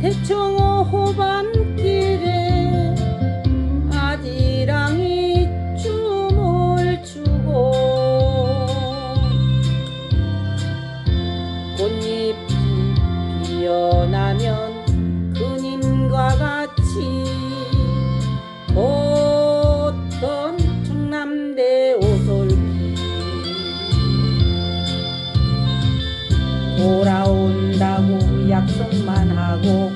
태청호 호반길에 아지랑이 춤을 추고 꽃잎이 피어나면 그님과 같이 어떤 청남대 오솔길 돌아온다고 약속만 하고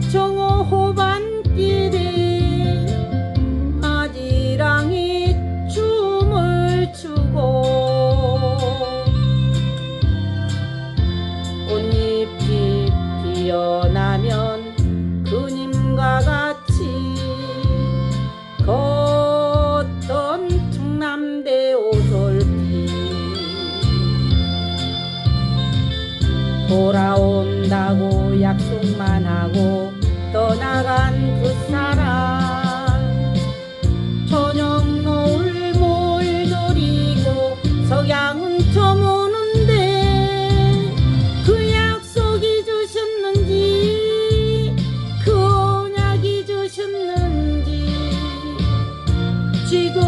청어 호반길에 아지랑이 춤을 추고 꽃잎이 피어나면 그님과 같이 걷던 충남대 오솔길 돌아온다고 약속만 하고 digo